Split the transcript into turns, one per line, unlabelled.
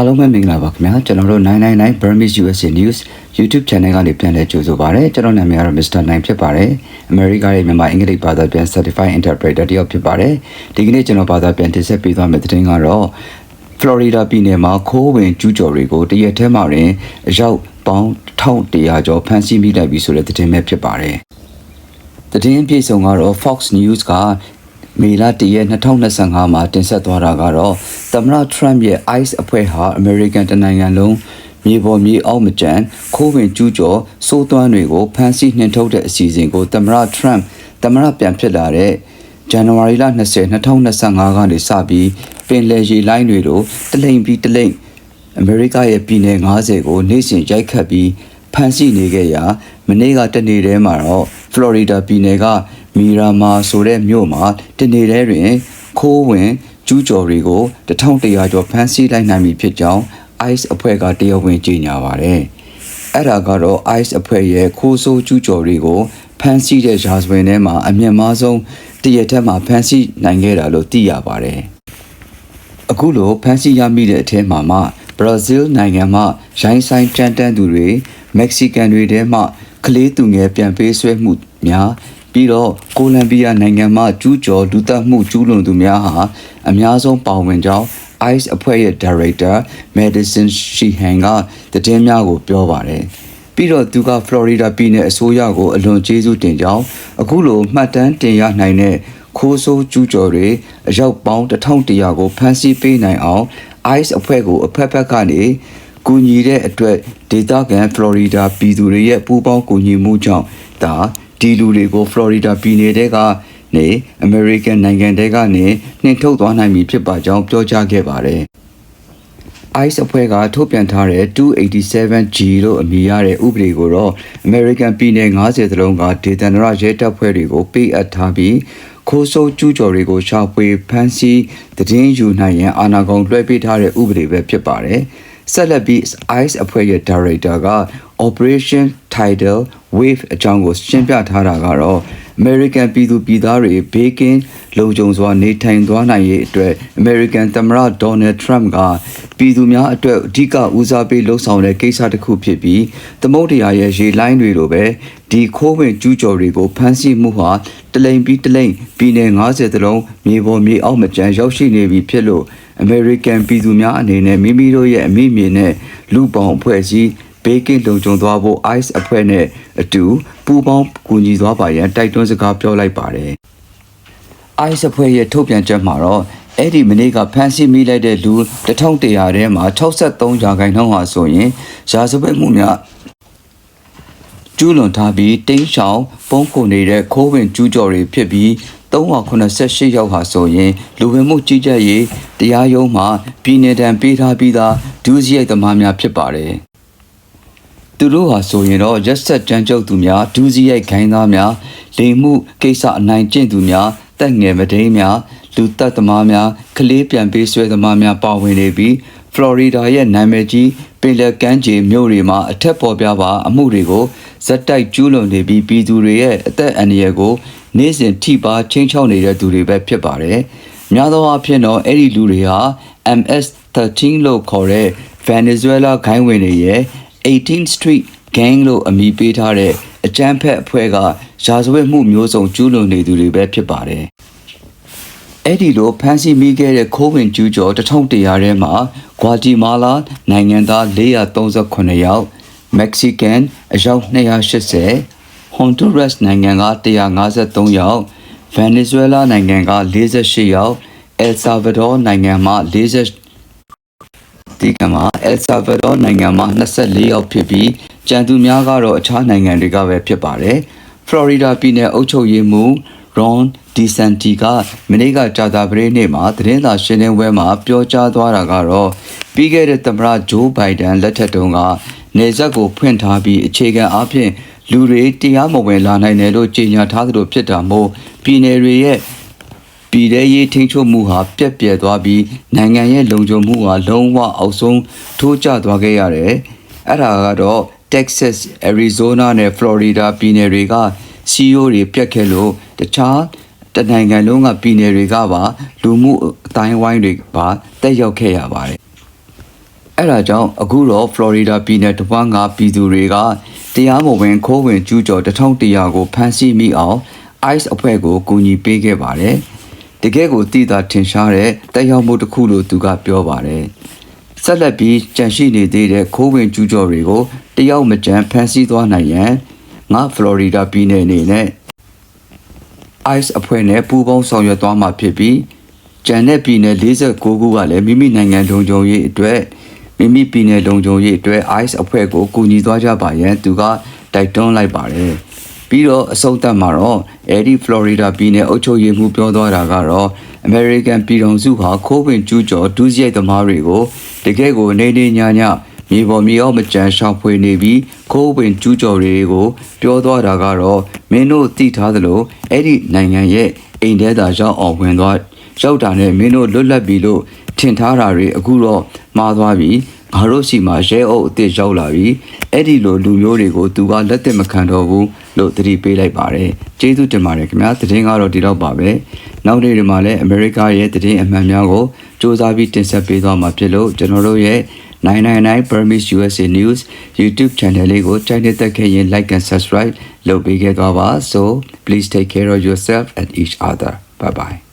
အားလုံးပဲမင်္ဂလာပါခင်ဗျာကျွန်တော်တို့999 Burmese USA News YouTube Channel ကနေပြန်လည်ကြိုဆိုပါရစေကျွန်တော်နာမည်ကတော့ Mr. 9ဖြစ်ပါတယ်အမေရိကရဲ့မြန်မာအင်္ဂလိပ်ဘာသာပြန် Certified Interpreter တယောက်ဖြစ်ပါတယ်ဒီကနေ့ကျွန်တော်ဘာသာပြန်တင်ဆက်ပေးသွားမယ့်သတင်းကတော့ Florida ပြည်နယ်မှာခိုးဝင်ကျူးကျော်တွေကိုတရက်ထဲမှာတင်အရောက်ပေါင်း1100ကျော်ဖမ်းဆီးမိလိုက်ပြီဆိုတဲ့သတင်းပဲဖြစ်ပါတယ်သတင်းအပြည့်စုံကတော့ Fox News က မေလ1ရက်2025မှာတင်ဆက်သွားတာကတော့သမ္မတ Trump ရဲ့ ICE အဖွဲ့ဟာ American တနိုင်ငံလုံးမြေပေါ်မြေအောက်မကျန်ခိုးဝင်ကျူးကျော်စိုးသွမ်းတွေကိုဖမ်းဆီးနှင်ထုတ်တဲ့အစီအစဉ်ကိုသမ္မတ Trump သမ္မတပြန်ဖြစ်လာတဲ့ဇန်နဝါရီလ20 2025ကနေစပြီးပင်လယ်ရေလိုင်းတွေတို့တလိမ့်ပြီးတလိမ့်အမေရိကရဲ့ပြည်နယ်90ကိုနေ့စဉ်ရိုက်ခတ်ပြီးဖမ်းဆီးနေခဲ့ရာမနေ့ကတနေ့တည်းမှာတော့ဖလော်ရီဒါပြည်နယ်က မီရာမာဆိုတဲ့မြို့မှာတနေ့တည်းတွင်ခိုးဝင်ကျူးကျော်တွေကို1100ကျော်ဖမ်းဆီးလိုက်နိုင်ပြီဖြစ်ကြောင်း ICE အဖွဲ့ကတရားဝင်ကြေညာပါတယ်။အဲ့ဒါကတော့ ICE အဖွဲ့ရဲ့ခိုးဆိုးကျူးကျော်တွေကိုဖမ်းဆီးတဲ့ရာဇဝင်ထဲမှာအမြင့်မားဆုံးတရက်ထက်မှာဖမ်းဆီးနိုင်ခဲ့တာလို့သိရပါတယ်။အခုလိုဖမ်းဆီးရမိတဲ့အထက်မှာမှဘရာဇီးနိုင်ငံမှရိုင်းဆိုင်ကြမ်းတမ်းသူတွေမက္ကဆီကန်တွေထဲမှကလေးသူငယ်ပြန်ပေးဆွဲမှုများ ပြီးတော့ကိုလံဘီယာနိုင်ငံမှကျူးကျော်ဒုသတ်မှုကျူးလွန်သူများဟာအများဆုံးပါဝင်ကြောင်း ICE အဖွဲ့ရဲ့ Director Madison Sheehan ကတည်င်းများကိုပြောပါတယ်။ပြီးတော့သူက Florida ပြည်နယ်အစိုးရကိုအလွန်ကျေးဇူးတင်ကြောင်းအခုလိုမှတ်တမ်းတင်ရနိုင်တဲ့ခိုးဆိုးကျူးကျော်တွေအရောက်ပေါင်း1100ကိုဖမ်းဆီးပေးနိုင်အောင် ICE အဖွဲ့ကိုအဖက်ဖက်ကနေကူညီတဲ့အတွက်ဒေသခံ Florida ပြည်သူတွေရဲ့ပူးပေါင်းကူညီမှုကြောင့်ဒါ ဒီလူတွေကို Florida ပြည်နယ်တဲကနေ American နိုင်ငံတဲကနေနှင်ထုတ်သွားနိုင်ပြီဖြစ်ပါကြောင်းပြောကြားခဲ့ပါတယ်။ ICE အဖွဲ့ကထုတ်ပြန်ထားတဲ့ 287G လို့အမည်ရတဲ့ဥပဒေကိုတော့ American ပြည်နယ်90သလုံးကဒေသန္တရရဲတပ်ဖွဲ့တွေကိုပေးအပ်ထားပြီးခိုးဆိုးကျူးကျော်တွေကိုရှာဖွေဖမ်းဆီးတည်င်းယူနိုင်ရန်အာဏာကုန်လွှဲပေးထားတဲ့ဥပဒေပဲဖြစ်ပါတယ်။ ဆက်လက်ပြီး ICE အဖွဲ့ရဲ့ Director က Operation Tidal Wave အကြောင်းကိုရှင်းပြထားတာကတော့ American ပြည်သူပြည်သားတွေဘေးကင်းလုံခြုံစွာနေထိုင်သွားနိုင်ရေးအတွက် American သမ္မတ Donald Trump က ပြည်သူများအတွက်အဓိကဦးစားပေးလှုံ့ဆော်တဲ့ကိစ္စတစ်ခုဖြစ်ပြီးသမုဒ္ဒရာရဲ့ရေလိုင်းတွေလိုပဲဒီခိုးဝင်ကျူးကျော်တွေကိုဖမ်းဆီးမှုဟာတလိမ်ပြီးတလိမ်ပြည်နယ်90တလုံးမြေပေါ်မြေအောက်မကျန်ရောက်ရှိနေပြီဖြစ်လို့ American ပြည်သူများအနေနဲ့မိမိတို့ရဲ့အမိမြေနဲ့လူပေါင်းအဖွဲ့အစည်းဘေးကင်းလုံခြုံသွားဖို့ ICE အဖွဲ့နဲ့အတူပူးပေါင်းကူညီသွားပါရန်တိုက်တွန်းစကားပြောလိုက်ပါတယ်။ ICE အဖွဲ့ရဲ့ထုတ်ပြန်ချက်မှာတော့ အဲ့ဒီမနေ့ကဖမ်းဆီးမိလိုက်တဲ့လူ1100ထဲမှာ63ရာခိုင်နှုန်းဟာဆိုရင်ရာဇဝတ်မှုများကျူးလွန်ထားပြီးတင်းရှောင်ပုံခုနေတဲ့ခိုးဝင်ကျူးကျော်တွေဖြစ်ပြီး388ယောက်ဟာဆိုရင်လူဝင်မှုကြီးကြပ်ရေးတရားရုံးမှပြည်내တံပေးထားပြီးသားဒုစရိုက်သမားများဖြစ်ပါတယ်။သူတို့ဟာဆိုရင်တော့ရက်ဆက်ကြမ်းကြုတ်သူများဒုစရိုက်ခိုင်းသားများလိမ်မှုကိစ္စအနိုင်ကျင့်သူများတက်ငယ်မဒိန်းများ လူသက်သမားများကလေးပြန်ပေးဆွဲသမားများပါဝင်နေပြီးဖလော်ရီဒါရဲ့နာမည်ကြီးပင်လယ်ကမ်းခြေမြို့တွေမှာအထက်ပေါ်ပြပါအမှုတွေကိုဇက်တိုက်ကျူးလွန်နေပြီးပြည်သူတွေရဲ့အသက်အန္တရာယ်ကိုနေ့စဉ်ထိပါချင်းချောက်နေတဲ့သူတွေပဲဖြစ်ပါတယ်။များသောအားဖြင့်တော့အဲ့ဒီလူတွေဟာ MS-13 လို့ခေါ်တဲ့ Venezuela ဂိုင်းဝင်တွေရဲ့ 18th Street Gang လို့အမည်ပေးထားတဲ့အကြမ်းဖက်အဖွဲ့ကရာဇဝတ်မှုမျိုးစုံကျူးလွန်နေသူတွေပဲဖြစ်ပါတယ်။ အဲ့ဒီလိုဖမ်းဆီးမိခဲ့တဲ့ခိုးဝင်ကျူးကျော်1100ထဲမှာဂွာတီမာလာနိုင်ငံသား438ယောက်မက္ကဆီကန်အယောက်280ဟွန်ဒူရက်စ်နိုင်ငံက153ယောက်ဗင်နီဇွဲလားနိုင်ငံက48ယောက်အယ်ဆာဗာဒေါနိုင်ငံမှ40ဒီကမှာအယ်ဆာဗာဒေါနိုင်ငံမှာ24ယောက်ဖြစ်ပြီးကြံသူများကတော့အခြားနိုင်ငံတွေကပဲဖြစ်ပါတယ်ဖလော်ရီဒါပြည်နယ်အုပ်ချုပ်ရေးမှူးရွန် ဒီစန်တီကမနေ့ကကြာတာပရိနေ့မှာသတင်းစာရှင်းလင်းပွဲမှာပြောကြားသွားတာကတော့ပြီးခဲ့တဲ့သမ္မတဂျိုးဘိုင်ဒန်လက်ထက်တုန်းကနေဆက်ကိုဖွင့်ထားပြီးအခြေခံအားဖြင့်လူတွေတရားမဝင်လာနိုင်တယ်လို့ကြေညာထားသလိုဖြစ်တာမို့ပြည်နယ်တွေရဲ့ပြည်ထရေးထိန်းချုပ်မှုဟာပြက်ပြက်သွားပြီးနိုင်ငံရဲ့လုံခြုံမှုဟာလုံးဝအောက်ဆုံးထိုးကျသွားခဲ့ရတယ်။အဲ့ဒါကတော့ Texas, Arizona နဲ့ Florida ပြည်နယ်တွေက CEO တွေပြက်ခဲ့လို့တခြား တနိုင်ငံလုံးကပြည်နယ်တွေကပါလူမှုအတိုင်းဝိုင်းတွေပါတက်ရောက်ခဲ့ရပါတယ်။အဲ့ဒါကြောင့်အခုတော့ Florida ပြည်နယ်တစ်ဝန်းကပြည်သူတွေကတရားမဝင်ခိုးဝင်ကျူးကျော်1100ကိုဖမ်းဆီးမိအောင် ICE အဖွဲ့ကိုကူညီပေးခဲ့ပါတယ်။တကယ်ကိုတည်တာထင်ရှားတဲ့တက်ရောက်မှုတစ်ခုလို့သူကပြောပါတယ်။ဆက်လက်ပြီးကြန့်ရှိနေသေးတဲ့ခိုးဝင်ကျူးကျော်တွေကိုတယောက်မကြမ်းဖမ်းဆီးသွားနိုင်ရန်ငါ Florida ပြည်နယ်အနေနဲ့ ICE အဖွဲ့နဲ့ပူးပေါင်းဆောင်ရွက်သွားမှာဖြစ်ပြီးကျန်တဲ့ပြည်နယ်49ခုကလည်းမိမိနိုင်ငံလုံခြုံရေးအတွက်မိမိပြည်နယ်လုံခြုံရေးအတွက် ICE အဖွဲ့ကိုကူညီသွားကြပါရန်သူကတိုက်တွန်းလိုက်ပါတယ်။ပြီးတော့အစုံသက်မှာတော့အဲဒီ Florida ပြည်နယ်အုပ်ချုပ်ရေးမှူးပြောသွားတာကတော့ American ပြည်ထောင်စုဟာခိုးဝင်ကျူးကျော်ဒုစရိုက်သမားတွေကိုတကယ်ကိုနေနေညာညာ မြေပေါ်မြေအောက်မကြမ်းရှောင်ဖွေနေပြီးခိုးဝင်ကျူးကျော်တွေကိုပြောသွားတာကတော့မင်းတို့သိထားသလိုအဲ့ဒီနိုင်ငံရဲ့အိမ်ထဲသာရောက်အောင်ဝင်သွားရောက်တာနဲ့မင်းတို့လွတ်လပ်ပြီလို့ထင်ထားတာတွေအခုတော့မှားသွားပြီငါတို့စီမှာရဲအုပ်အစ်စ်ရောက်လာပြီအဲ့ဒီလိုလူမျိုးတွေကိုသူကလက်သက်မခံတော့ဘူးလို့သတိပေးလိုက်ပါတယ်ကျေးဇူးတင်ပါတယ်ခင်ဗျာသတင်းကတော့ဒီတော့ပါပဲနောက်နေ့တွေမှာလည်းအမေရိကရဲ့သတင်းအမှန်များကိုစူးစမ်းပြီးတင်ဆက်ပေးသွားမှာဖြစ်လို့ကျွန်တော်တို့ရဲ့ 999 Burmese USA News YouTube channel လေးကိုကြိုက်တဲ့ခဲ့ရင် like and subscribe လုပ်ပေးခဲ့သွားပါ so please take care of yourself and each other bye bye